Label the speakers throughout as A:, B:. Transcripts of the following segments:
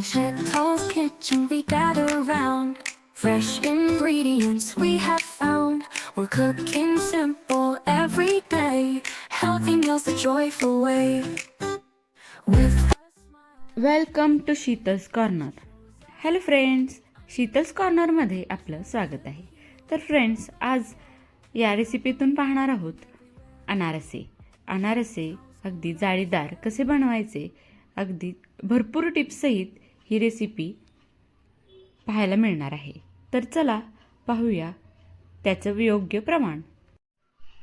A: Chet's kitchen we gather round. Fresh ingredients we have found. We're cooking simple every day. Healthy meals the joyful way. With a smile.
B: Welcome to Sheetal's corner hello friends Sheetal's कॉर्नरमध्ये आपलं स्वागत आहे तर friends आज या रेसिपीतून पाहणार आहोत अनारसे अनारसे अगदी जाळीदार कसे बनवायचे अगदी भरपूर टिप्ससहित ही रेसिपी पाहायला मिळणार आहे. तर चला पाहूया त्याचं योग्य प्रमाण.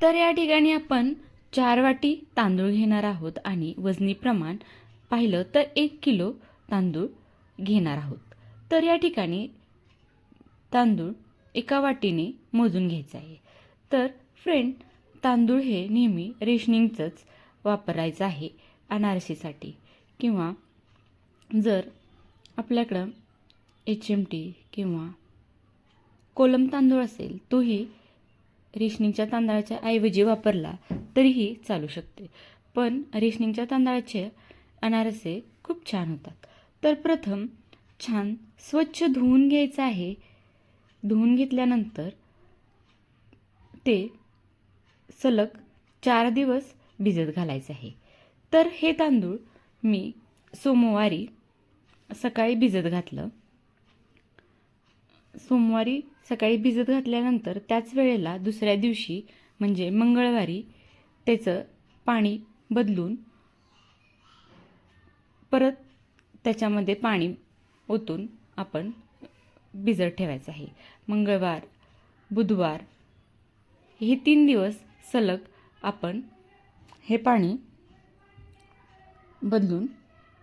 B: तर या ठिकाणी आपण चार वाटी तांदूळ घेणार आहोत आणि वजनी प्रमाण पाहिलं तर एक किलो तांदूळ घेणार आहोत. तर या ठिकाणी तांदूळ एका वाटीने मोजून घ्यायचं आहे. तर फ्रेंड तांदूळ हे नेहमी रेशनिंगचंच वापरायचं आहे अनारशीसाठी किंवा जर आपल्याकडं एच एम टी किंवा कोलम तांदूळ असेल तोही रेशनिंगच्या तांदळाच्या ऐवजी वापरला तरीही चालू शकते. पण रेशनिंगच्या तांदळाचे अनारसे खूप छान होतात. तर प्रथम छान स्वच्छ धुवून घ्यायचं आहे. धुवून घेतल्यानंतर ते सलग चार दिवस भिजत घालायचं आहे. तर हे तांदूळ मी सोमवारी सकाळी भिजत घातलं. सोमवारी सकाळी भिजत घातल्यानंतर त्याच वेळेला दुसऱ्या दिवशी म्हणजे मंगळवारी त्याचं पाणी बदलून परत त्याच्यामध्ये पाणी ओतून आपण भिजत ठेवायचं आहे. मंगळवार बुधवार हे तीन दिवस सलग आपण हे पाणी बदलून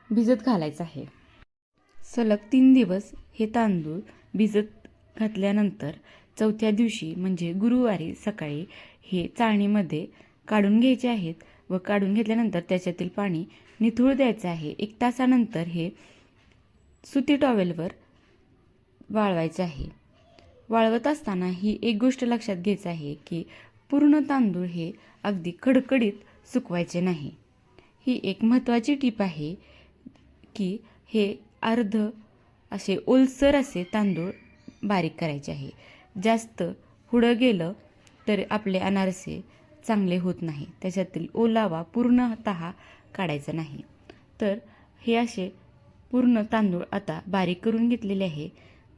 B: भिजत घालायचं आहे. सलग तीन दिवस हे तांदूळ भिजत घातल्यानंतर चौथ्या दिवशी म्हणजे गुरुवारी सकाळी हे चाळणीमध्ये काढून घ्यायचे आहेत व काढून घेतल्यानंतर त्याच्यातील पाणी निथळू द्यायचं आहे. एक तासानंतर हे सुती टॉवेलवर वाळवायचे आहे. वाळवत असताना ही एक गोष्ट लक्षात घ्यायचं आहे की पूर्ण तांदूळ हे अगदी कडकडीत सुकवायचे नाही. ही एक महत्त्वाची टीप आहे की हे अर्ध असे ओलसर असे तांदूळ बारीक करायचे आहे. जास्त पुढं गेलं तर आपले अनारसे चांगले होत नाही. त्याच्यातील ओलावा पूर्णतः काढायचा नाही. तर हे असे पूर्ण तांदूळ आता बारीक करून घेतलेले आहे.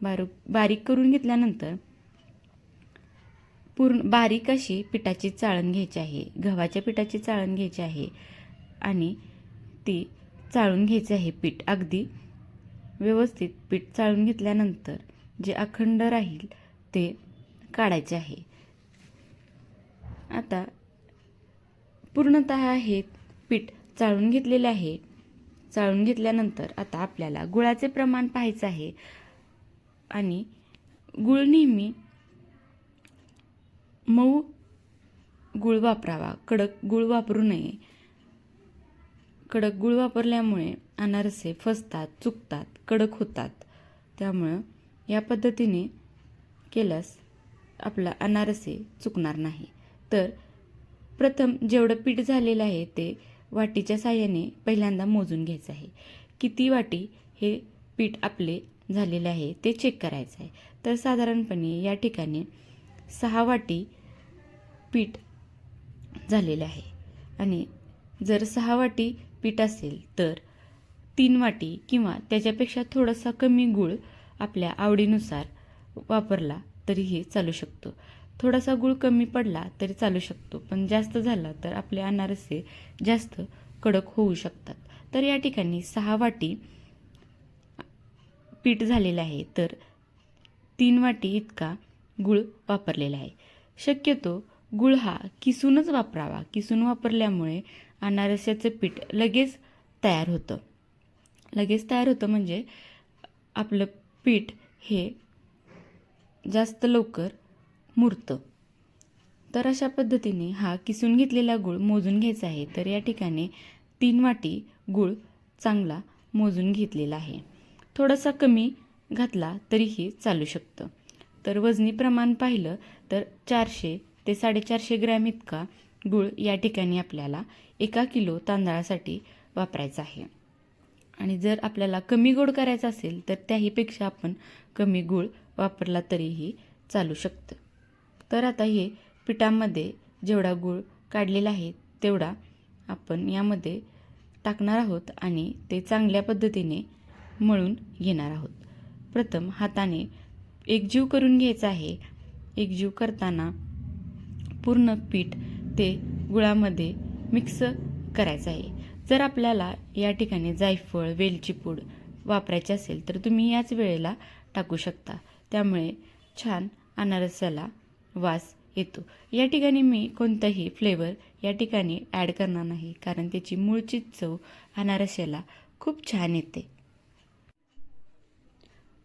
B: बारीक बारीक करून घेतल्यानंतर पूर्ण बारीक अशी पिठाची चाळण घ्यायची आहे. गव्हाच्या पिठाची चाळण घ्यायची आहे आणि ती चाळून घ्यायची आहे पीठ. अगदी व्यवस्थित पीठ चाळून घेतल्यानंतर जे अखंड राहील ते काढायचे आहे. आता पूर्णत हे पीठ चाळून घेतलेले आहे. चाळून घेतल्यानंतर आता आपल्याला गुळाचे प्रमाण पाहायचं आहे. आणि गुळ नेहमी मऊ गुळ वापरावा कडक गुळ वापरू नये. कडक गुळ वापरल्यामुळे अनारसे फसतात चुकतात कडक होतात. त्यामुळं या पद्धतीने केल्यास आपला अनारसे चुकणार नाही. तर प्रथम जेवढं पीठ झालेलं आहे ते वाटीच्या साह्याने पहिल्यांदा मोजून घ्यायचं आहे. किती वाटी हे पीठ आपले झालेले आहे ते चेक करायचं आहे. तर साधारणपणे या ठिकाणी सहा वाटी पीठ झालेलं आहे. आणि जर सहा वाटी पीठ असेल तर तीन वाटी किंवा त्याच्यापेक्षा थोडासा कमी गूळ आपल्या आवडीनुसार वापरला तरीही चालू शकतो. थोडासा गूळ कमी पडला तरी चालू शकतो पण जास्त झाला तर आपले अनारसे जास्त कडक होऊ शकतात. तर या ठिकाणी सहा वाटी पीठ झालेलं आहे तर तीन वाटी इतका गूळ वापरलेला आहे. शक्यतो गुळ हा किसूनच वापरावा. किसून वापरल्यामुळे अनारस्याचं पीठ लगेच तयार होतं. लगेच तयार होतं म्हणजे आपलं पीठ हे जास्त लवकर मुरतं. तर अशा पद्धतीने हा किसून घेतलेला गूळ मोजून घ्यायचा आहे. तर या ठिकाणी तीन वाटी गूळ चांगला मोजून घेतलेला आहे. थोडासा कमी घातला तरीही चालू शकतं. तर वजनी प्रमाण पाहिलं तर चारशे ते साडेचारशे ग्रॅम इतका गूळ या ठिकाणी आपल्याला एका किलो तांदळासाठी वापरायचा आहे. आणि जर आपल्याला कमी गोड करायचं असेल तर त्याहीपेक्षा आपण कमी गूळ वापरला तरीही चालू शकतं. तर आता हे पिठामध्ये जेवढा गूळ काढलेला आहे तेवढा आपण यामध्ये टाकणार आहोत आणि ते चांगल्या पद्धतीने मळून घेणार आहोत. प्रथम हाताने एकजीव करून घ्यायचा आहे. एकजीव करताना पूर्ण पीठ ते गुळामध्ये मिक्स करायचं आहे. जर आपल्याला या ठिकाणी जायफळ वेलची पूड वापरायची असेल तर तुम्ही याच वेळेला टाकू शकता. त्यामुळे छान अनारसाला वास येतो. या ठिकाणी मी कोणताही फ्लेवर या ठिकाणी ॲड करणार नाही कारण त्याची मूळची चव अनारशाला खूप छान येते.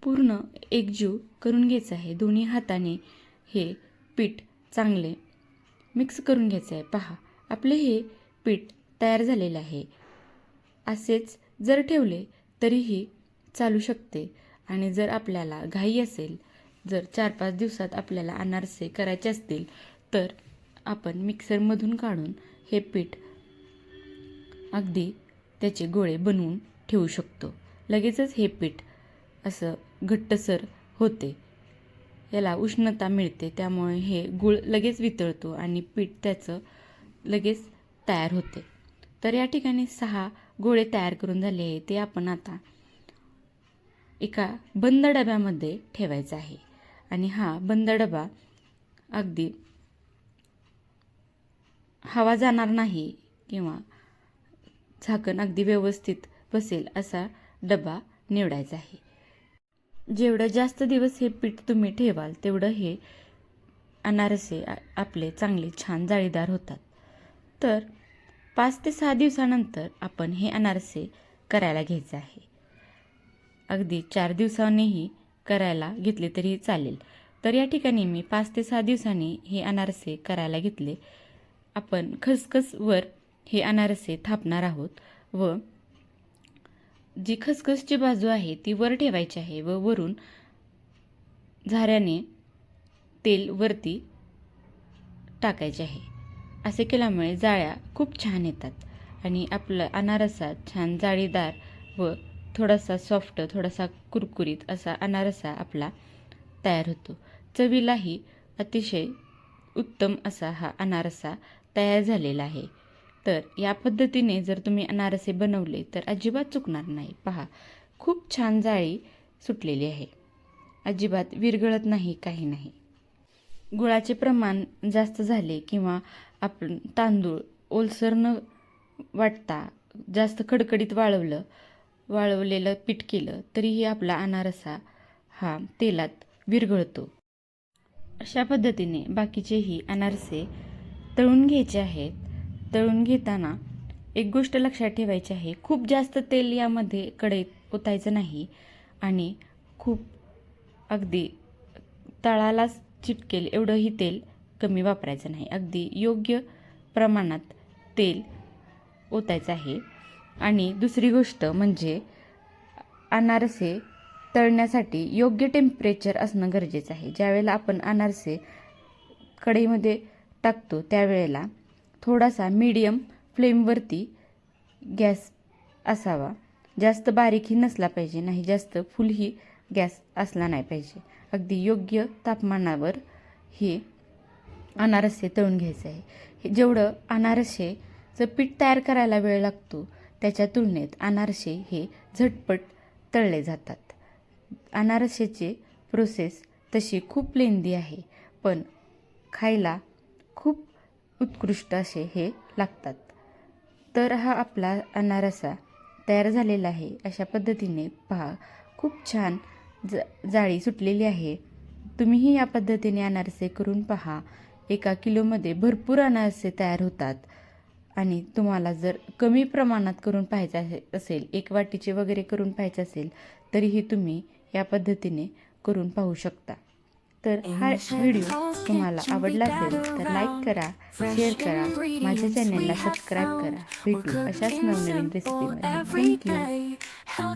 B: पूर्ण एकजीव करून घ्यायचं आहे. दोन्ही हाताने हे पीठ चांगले मिक्स करून घ्यायचं आहे. पहा आपले हे पीठ तयार झालेले आहे. असेच जर ठेवले तरीही चालू शकते. आणि जर आपल्याला घाई असेल जर चार पाच दिवसात आपल्याला अनारसे करायचे असतील तर आपण मिक्सरमधून काढून हे पीठ अगदी त्याचे गोळे बनवून ठेवू शकतो. लगेचच हे पीठ असं घट्टसर होते. याला उष्णता मिळते त्यामुळे हे गूळ लगेच वितळतो आणि पीठ त्याचं लगेच तयार होते. तर या ठिकाणी सहा गोळे तयार करून झाले आहे ते आपण आता एका बंद डब्यामध्ये ठेवायचा आहे. आणि हा बंद डबा अगदी हवा जाणार नाही किंवा झाकण अगदी व्यवस्थित बसेल असा डबा निवडायचा आहे. जेवढं जास्त दिवस हे पीठ तुम्ही ठेवाल तेवढं हे अनारसे आपले चांगले छान जाळीदार होतात. तर पाच ते सहा दिवसानंतर आपण हे अनारसे करायला घ्यायचे आहे. अगदी चार दिवसांनीही करायला घेतले तरी चालेल. तर या ठिकाणी मी पाच ते सहा दिवसांनी हे अनारसे करायला घेतले. आपण खसखसवर हे अनारसे थापणार आहोत व जी खसखसची बाजू आहे ती वर ठेवायची आहे व वरून झाऱ्याने तेल वरती टाकायचे आहे. असे केल्यामुळे जाळ्या खूप छान येतात आणि आपलं अनारसा छान जाळीदार व थोडासा सॉफ्ट थोडासा कुरकुरीत असा अनारसा आपला तयार होतो. चवीलाही अतिशय उत्तम असा हा अनारसा तयार झालेला आहे. तर या पद्धतीने जर तुम्ही अनारसे बनवले तर अजिबात चुकणार नाही. पहा खूप छान जाळी सुटलेली आहे. अजिबात विरघळत नाही काही नाही. गुळाचे प्रमाण जास्त झाले किंवा आपण तांदूळ ओलसर न वाटता जास्त कडकडीत वाळवलं वाळवलेलं पीठ केलं तरीही आपला अनारसा हा तेलात विरघळतो. अशा पद्धतीने बाकीचेही अनारसे तळून घ्यायचे आहेत. तळून घेताना एक गोष्ट लक्षात ठेवायची आहे. खूप जास्त तेल यामध्ये कढईत ओतायचं नाही आणि खूप अगदी तळालाच चिटकेल एवढंही तेल कमी वापरायचं नाही. अगदी योग्य प्रमाणात तेल ओतायचं आहे. आणि दुसरी गोष्ट म्हणजे अनारसे तळण्यासाठी योग्य टेम्परेचर असणं गरजेचं आहे. ज्यावेळेला आपण अनारसे कढईमध्ये टाकतो त्यावेळेला थोडासा मीडियम फ्लेमवरती गॅस असावा. जास्त बारीकही नसला पाहिजे नाही जास्त फुलही गॅस असला नाही पाहिजे. अगदी योग्य तापमानावर हे अनारसे तळून घ्यायचे आहे. हे जेवढं अनारसेचं पीठ तयार करायला वेळ लागतो त्याच्या तुलनेत अनारसे हे झटपट तळले जातात. अनारसेचे प्रोसेस तशी खूप लेंदी आहे पण खायला उत्कृष्ट असे हे लागतात. तर हा आपला अनारसा तयार झालेला आहे. अशा पद्धतीने पहा खूप छान ज जाळी सुटलेली आहे. तुम्हीही या पद्धतीने अनारसे करून पहा. एका किलोमध्ये भरपूर अनारसे तयार होतात. आणि तुम्हाला जर कमी प्रमाणात करून पाहायचं असेल एक वाटीचे वगैरे करून पाहायचे असेल तरीही तुम्ही या पद्धतीने करून पाहू शकता. तर हा व्हिडिओ तुम्हाला आवडला असेल तर लाईक करा शेअर करा माझ्या चॅनेलला सबस्क्राईब करा. भेटू अशाच नवनवीन रेसिपीमध्ये थँक्यू
A: थँक्यू